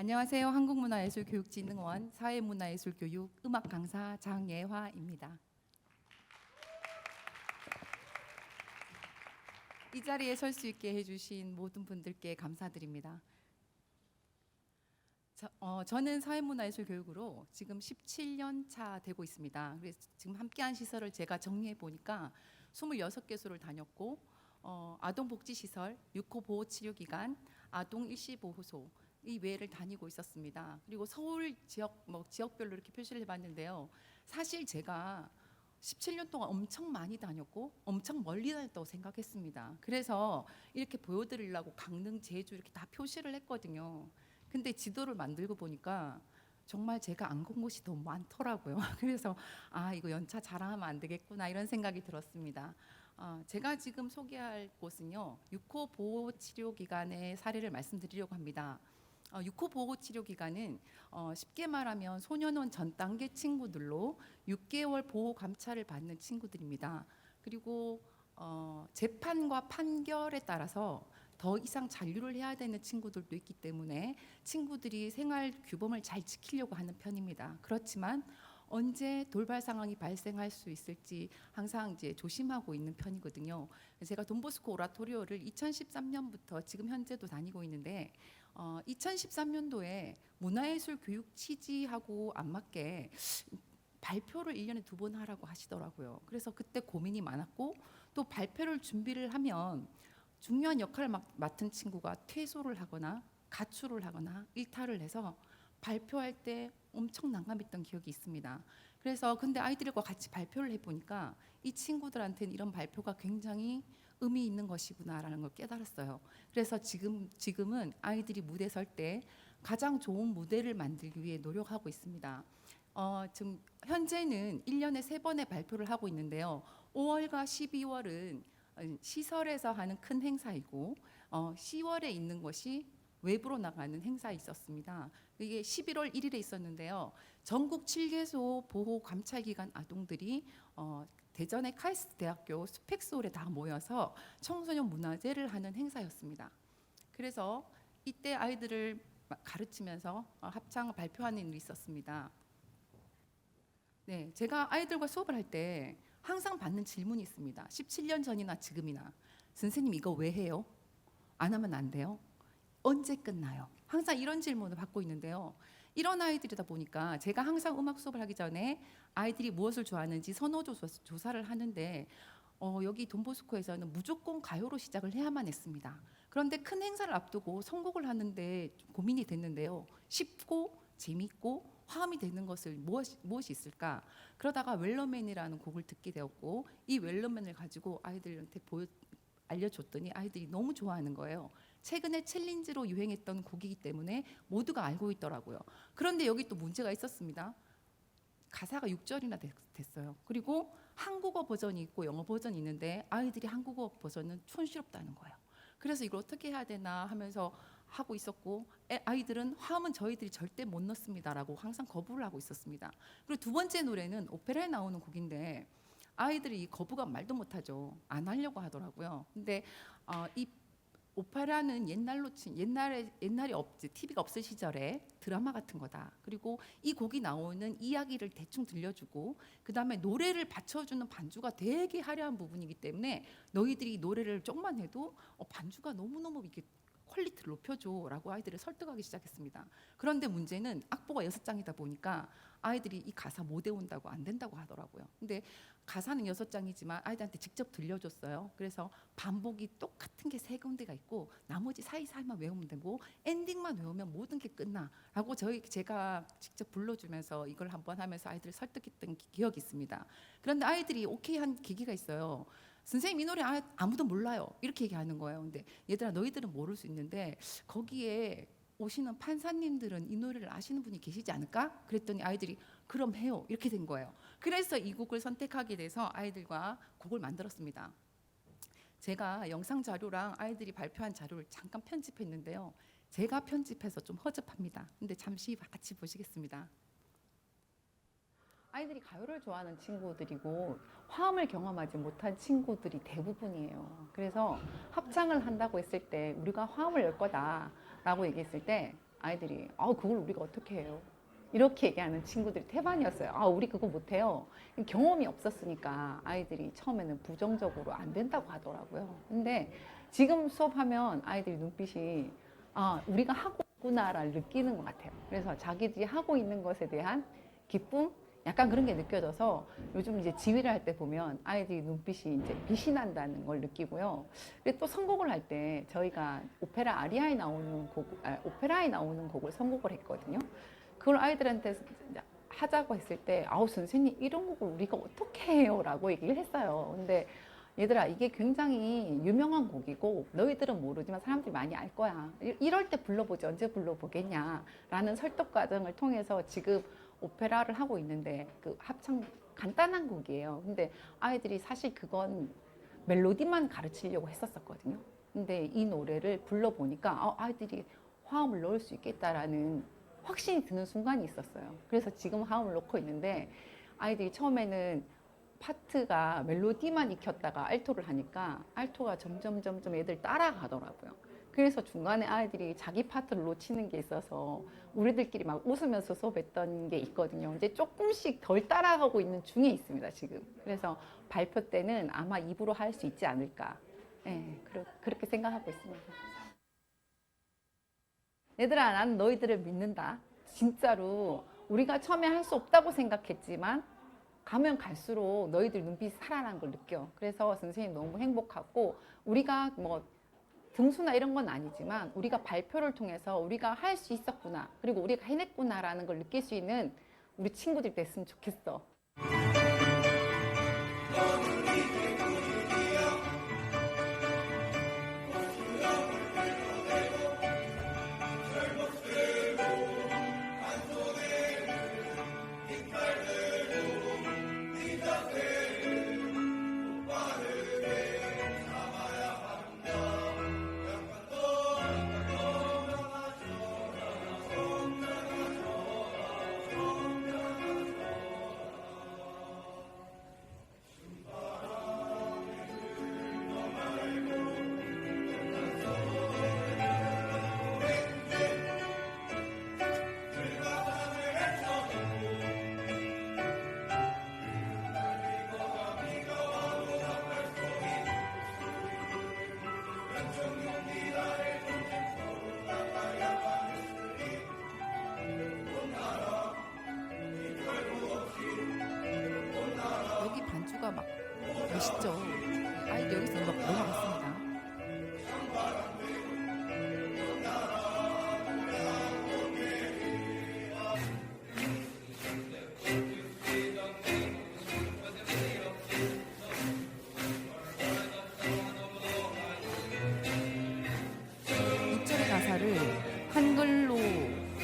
안녕하세요. 한국문화예술교육진흥원 사회문화예술교육 음악 강사 장예화입니다. 이 자리에 설 수 있게 해주신 모든 분들께 감사드립니다. 저, 어, 저는 사회문화예술교육으로 지금 17년 차 되고 있습니다. 그래서 지금 함께한 시설을 제가 정리해 보니까 26개소를 다녔고 어, 아동복지시설, 육호보호치료기관, 아동 일시보호소 이 외를 다니고 있었습니다. 그리고 서울 지역 뭐 지역별로 이렇게 표시를 해봤는데요. 사실 제가 17년 동안 엄청 많이 다녔고 엄청 멀리 다녔다고 생각했습니다. 그래서 이렇게 보여드리려고 강릉, 제주 이렇게 다 표시를 했거든요. 근데 지도를 만들고 보니까 정말 제가 안 간 곳이 너무 많더라고요. 그래서 아 이거 연차 자랑하면 안 되겠구나 이런 생각이 들었습니다. 아, 제가 지금 소개할 곳은요 육호 보호 치료 기관의 사례를 말씀드리려고 합니다. 어, 육호 보호 치료 기관은 어, 쉽게 말하면 소년원 전 단계 친구들로 6개월 보호 감찰을 받는 친구들입니다. 그리고 어, 재판과 판결에 따라서 더 이상 잔류를 해야 되는 친구들도 있기 때문에 친구들이 생활 규범을 잘 지키려고 하는 편입니다. 그렇지만 언제 돌발 상황이 발생할 수 있을지 항상 이제 조심하고 있는 편이거든요. 제가 돈보스코 오라토리오를 2013년부터 지금 현재도 다니고 있는데 어, 2013년도에 문화예술 교육 취지하고 안 맞게 발표를 1년에 두 번 하라고 하시더라고요. 그래서 그때 고민이 많았고 또 발표를 준비를 하면 중요한 역할을 맡- 맡은 친구가 퇴소를 하거나 가출을 하거나 일탈을 해서 발표할 때 엄청 난감했던 기억이 있습니다. 그래서 근데 아이들과 같이 발표를 해보니까 이 친구들한테는 이런 발표가 굉장히 의미 있는 것이구나라는 걸 깨달았어요. 그래서 지금 지금은 아이들이 무대 설 때 가장 좋은 무대를 만들기 위해 노력하고 있습니다. 어, 지금 현재는 1년에 세 번의 발표를 하고 있는데요. 5월과 12월은 시설에서 하는 큰 행사이고 어, 10월에 있는 것이 외부로 나가는 행사에 있었습니다. 이게 11월 1일에 있었는데요. 전국 7개소 보호 감찰 기관 아동들이 어, 대전의 카이스트 대학교 스펙스홀에 다 모여서 청소년 문화제를 하는 행사였습니다. 그래서 이때 아이들을 막 가르치면서 어, 합창 발표하는 일이 있었습니다. 네, 제가 아이들과 수업을 할 때 항상 받는 질문이 있습니다. 17년 전이나 지금이나 선생님 이거 왜 해요? 안 하면 안 돼요? 언제 끝나요? 항상 이런 질문을 받고 있는데요. 이런 아이들이다 보니까 제가 항상 음악 수업을 하기 전에 아이들이 무엇을 좋아하는지 선호 조사, 조사를 하는데 어, 여기 돈보스코에서는 무조건 가요로 시작을 해야만 했습니다. 그런데 큰 행사를 앞두고 선곡을 하는데 좀 고민이 됐는데요. 쉽고 재밌고 화음이 되는 것을 무엇이, 무엇이 있을까? 그러다가 웰러맨이라는 곡을 듣게 되었고 이 웰러맨을 가지고 아이들한테 보여 알려줬더니 아이들이 너무 좋아하는 거예요. 최근에 챌린지로 유행했던 곡이기 때문에 모두가 알고 있더라고요. 그런데 여기 또 문제가 있었습니다. 가사가 6절이나 됐어요. 그리고 한국어 버전이 있고 영어 버전이 있는데 아이들이 한국어 버전은 촌스럽다는 거예요. 그래서 이걸 어떻게 해야 되나 하면서 하고 있었고 애- 아이들은 화음은 저희들이 절대 못 넣습니다라고 항상 거부를 하고 있었습니다. 그리고 두 번째 노래는 오페라에 나오는 곡인데 아이들이 이 거부감 말도 못하죠. 안 하려고 하더라고요. 근데 어, 이 오페라는 옛날로 친 옛날에 옛날이 없지 TV가 없을 시절에 드라마 같은 거다. 그리고 이 곡이 나오는 이야기를 대충 들려주고 그 다음에 노래를 받쳐주는 반주가 되게 화려한 부분이기 때문에 너희들이 노래를 조금만 해도 어, 반주가 너무 너무 이게 퀄리티를 높여줘라고 아이들을 설득하기 시작했습니다. 그런데 문제는 악보가 여섯 장이다 보니까 아이들이 이 가사 못 외운다고 안 된다고 하더라고요. 근데 가사는 여섯 장이지만 아이들한테 직접 들려줬어요. 그래서 반복이 똑같은 게 세 군데가 있고 나머지 사이사이만 외우면 되고 엔딩만 외우면 모든 게 끝나라고 저희 제가 직접 불러주면서 이걸 한번 하면서 아이들을 설득했던 기- 기억이 있습니다. 그런데 아이들이 오케이 한 계기가 있어요. 선생님 이 노래 아- 아무도 몰라요. 이렇게 얘기하는 거예요. 근데 얘들아 너희들은 모를 수 있는데 거기에 오시는 판사님들은 이 노래를 아시는 분이 계시지 않을까? 그랬더니 아이들이 그럼 해요. 이렇게 된 거예요. 그래서 이 곡을 선택하게 돼서 아이들과 곡을 만들었습니다. 제가 영상 자료랑 아이들이 발표한 자료를 잠깐 편집했는데요. 제가 편집해서 좀 허접합니다. 근데 잠시 같이 보시겠습니다. 아이들이 가요를 좋아하는 친구들이고 화음을 경험하지 못한 친구들이 대부분이에요. 그래서 합창을 한다고 했을 때 우리가 화음을 열 거다라고 얘기했을 때 아이들이 아 그걸 우리가 어떻게 해요? 이렇게 얘기하는 친구들이 태반이었어요. 아 우리 그거 못해요. 경험이 없었으니까 아이들이 처음에는 부정적으로 안 된다고 하더라고요. 근데 지금 수업하면 아이들이 눈빛이 아 우리가 하고 있구나를 느끼는 것 같아요. 그래서 자기들이 하고 있는 것에 대한 기쁨, 약간 그런 게 느껴져서 요즘 이제 지휘를 할 때 보면 아이들이 눈빛이 이제 빛이 난다는 걸 느끼고요. 그리고 또 선곡을 할 때 저희가 오페라 아리아에 나오는 곡, 아, 오페라에 나오는 곡을 선곡을 했거든요. 그걸 아이들한테 하자고 했을 때 아우 선생님 이런 곡을 우리가 어떻게 해요 라고 얘기를 했어요. 근데 얘들아 이게 굉장히 유명한 곡이고 너희들은 모르지만 사람들이 많이 알 거야. 이- 이럴 때 불러보지 언제 불러보겠냐 라는 설득 과정을 통해서 지금 오페라를 하고 있는데 그 합창 간단한 곡이에요. 근데 아이들이 사실 그건 멜로디만 가르치려고 했었었거든요. 근데 이 노래를 불러보니까 아, 아이들이 화음을 넣을 수 있겠다라는 확신이 드는 순간이 있었어요. 그래서 지금 화음을 넣고 있는데 아이들이 처음에는 파트가 멜로디만 익혔다가 알토를 하니까 알토가 점점 점점 애들 따라가더라고요. 그래서 중간에 아이들이 자기 파트를 놓치는 게 있어서 우리들끼리 막 웃으면서 수업했던 게 있거든요. 이제 조금씩 덜 따라가고 있는 중에 있습니다, 지금. 그래서 발표 때는 아마 입으로 할 수 있지 않을까. 예, 그렇- 그렇게 생각하고 있습니다. 얘들아, 난 너희들을 믿는다. 진짜로 우리가 처음에 할 수 없다고 생각했지만 가면 갈수록 너희들 눈빛이 살아난 걸 느껴. 그래서 선생님 너무 행복하고 우리가 뭐 등수나 이런 건 아니지만 우리가 발표를 통해서 우리가 할 수 있었구나. 그리고 우리가 해냈구나라는 걸 느낄 수 있는 우리 친구들이 됐으면 좋겠어. 반주가 막 멋있죠. 아이들 여기서 막 넘어갔습니다. 육절의 가사를 한글로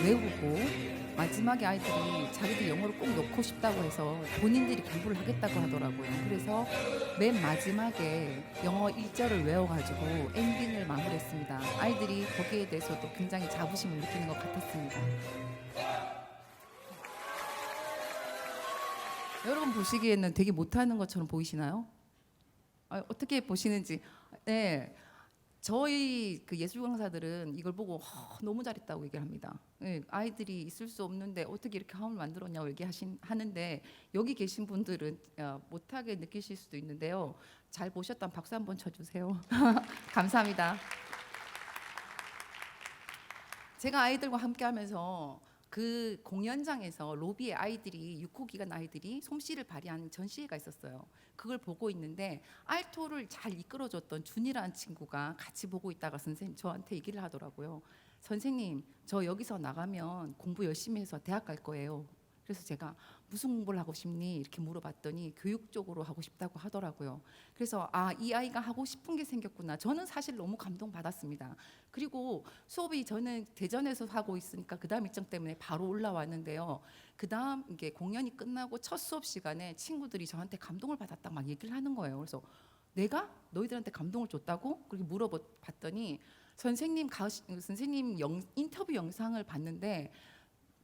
외우고 마지막에 아이들이 자기들 영어를 꼭 넣고 싶다고 해서 본인들이 공부를 하겠다고 하더라고요. 그래서 맨 마지막에 영어 1절을 외워가지고 엔딩을 마무리했습니다. 아이들이 거기에 대해서도 굉장히 자부심을 느끼는 것 같았습니다. 여러분 보시기에는 되게 못하는 것처럼 보이시나요? 아, 어떻게 보시는지. 네. 저희 그 예술 강사들은 이걸 보고 허, 너무 잘했다고 얘기를 합니다. 예, 아이들이 있을 수 없는데 어떻게 이렇게 화음을 만들었냐고 얘기하신 하는데 여기 계신 분들은 어, 못하게 느끼실 수도 있는데요. 잘 보셨다면 박수 한번 쳐주세요. 감사합니다. 제가 아이들과 함께하면서 그 공연장에서 로비에 아이들이 6호 기간 아이들이 솜씨를 발휘하는 전시회가 있었어요. 그걸 보고 있는데 알토를 잘 이끌어줬던 준이라는 친구가 같이 보고 있다가 선생님 저한테 얘기를 하더라고요. 선생님 저 여기서 나가면 공부 열심히 해서 대학 갈 거예요. 그래서 제가 무슨 공부를 하고 싶니 이렇게 물어봤더니 교육 쪽으로 하고 싶다고 하더라고요. 그래서 아 이 아이가 하고 싶은 게 생겼구나. 저는 사실 너무 감동 받았습니다. 그리고 수업이 저는 대전에서 하고 있으니까 그 다음 일정 때문에 바로 올라왔는데요. 그 다음 이게 공연이 끝나고 첫 수업 시간에 친구들이 저한테 감동을 받았다 막 얘기를 하는 거예요. 그래서 내가 너희들한테 감동을 줬다고 그렇게 물어봤더니 선생님 가 선생님 영, 인터뷰 영상을 봤는데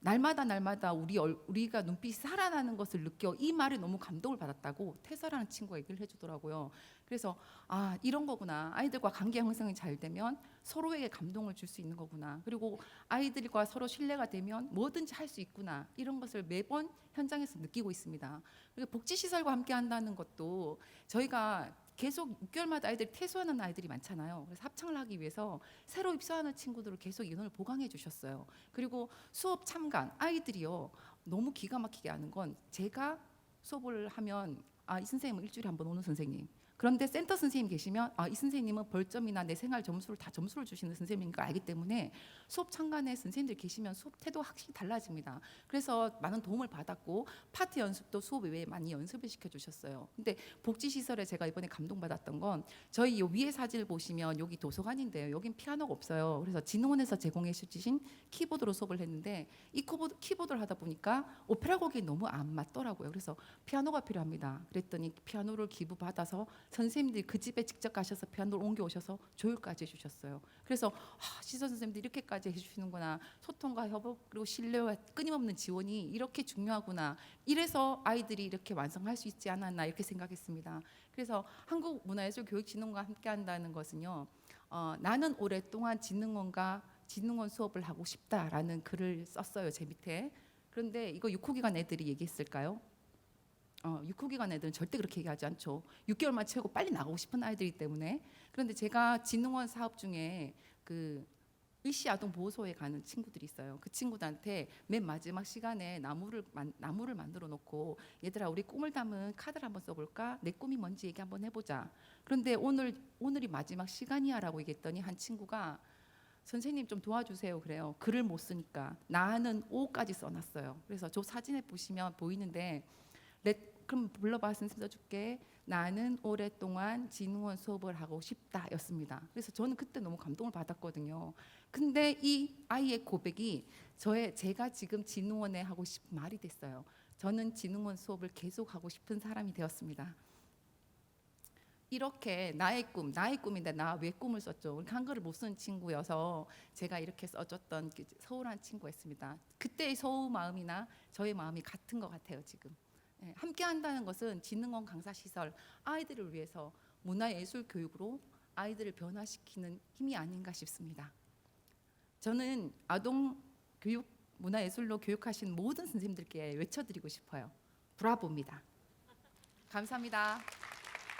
날마다 날마다 우리 얼, 우리가 눈빛이 살아나는 것을 느껴 이 말에 너무 감동을 받았다고 태서라는 친구가 얘기를 해주더라고요. 그래서 아 이런 거구나 아이들과 관계 형성이 잘 되면 서로에게 감동을 줄 수 있는 거구나 그리고 아이들과 서로 신뢰가 되면 뭐든지 할 수 있구나 이런 것을 매번 현장에서 느끼고 있습니다. 그리고 복지시설과 함께 한다는 것도 저희가 계속 6개월마다 아이들이 퇴소하는 아이들이 많잖아요. 그래서 합창을 하기 위해서 새로 입소하는 친구들을 계속 인원을 보강해 주셨어요. 그리고 수업 참관 아이들이요 너무 기가 막히게 하는 건 제가 수업을 하면 아 이 선생님은 일주일에 한 번 오는 선생님. 그런데 센터 선생님 계시면 아 이 선생님은 벌점이나 내 생활 점수를 다 점수를 주시는 선생님인 걸 알기 때문에 수업 참관에 선생님들 계시면 수업 태도가 확실히 달라집니다. 그래서 많은 도움을 받았고 파트 연습도 수업 외에 많이 연습을 시켜 주셨어요. 근데 복지 시설에 제가 이번에 감동받았던 건 저희 요 위에 사진을 보시면 여기 도서관인데요. 여긴 피아노가 없어요. 그래서 진흥원에서 제공해 주신 키보드로 수업을 했는데 이 키보드, 키보드를 하다 보니까 오페라 곡이 너무 안 맞더라고요. 그래서 피아노가 필요합니다. 그랬더니 피아노를 기부받아서 선생님들이 그 집에 직접 가셔서 피아노를 옮겨 오셔서 조율까지 해주셨어요. 그래서 아, 시선 선생님들 이렇게까지 해주시는구나. 소통과 협업 그리고 신뢰와 끊임없는 지원이 이렇게 중요하구나. 이래서 아이들이 이렇게 완성할 수 있지 않았나 이렇게 생각했습니다. 그래서 한국문화예술교육진흥원과 함께한다는 것은요. 어, 나는 오랫동안 진흥원과 진흥원 수업을 하고 싶다라는 글을 썼어요 제 밑에. 그런데 이거 6호 기관 애들이 얘기했을까요? 어, 6호 기관 애들은 절대 그렇게 얘기하지 않죠. 6개월만 채우고 빨리 나가고 싶은 아이들이기 때문에. 그런데 제가 진흥원 사업 중에 그 일시 아동 보호소에 가는 친구들이 있어요. 그 친구들한테 맨 마지막 시간에 나무를 만, 나무를 만들어 놓고 얘들아 우리 꿈을 담은 카드를 한번 써볼까? 내 꿈이 뭔지 얘기 한번 해보자. 그런데 오늘 오늘이 마지막 시간이야라고 얘기했더니 한 친구가 선생님 좀 도와주세요 그래요. 글을 못 쓰니까 나는 오까지 써놨어요. 그래서 저 사진에 보시면 보이는데 렛 그럼 불러봐 선생님 써줄게. 나는 오랫동안 진흥원 수업을 하고 싶다였습니다. 그래서 저는 그때 너무 감동을 받았거든요. 근데 이 아이의 고백이 저의 제가 지금 진흥원에 하고 싶은 말이 됐어요. 저는 진흥원 수업을 계속 하고 싶은 사람이 되었습니다. 이렇게 나의 꿈, 나의 꿈인데 나 왜 꿈을 썼죠? 한글을 못 쓰는 친구여서 제가 이렇게 써줬던 그 서울한 친구가 있습니다. 그때의 서울 마음이나 저의 마음이 같은 것 같아요 지금. 예, 함께 한다는 것은 진흥원 강사 시설 아이들을 위해서 문화예술 교육으로 아이들을 변화시키는 힘이 아닌가 싶습니다. 저는 아동 교육 문화예술로 교육하신 모든 선생님들께 외쳐드리고 싶어요. 브라보입니다. 감사합니다.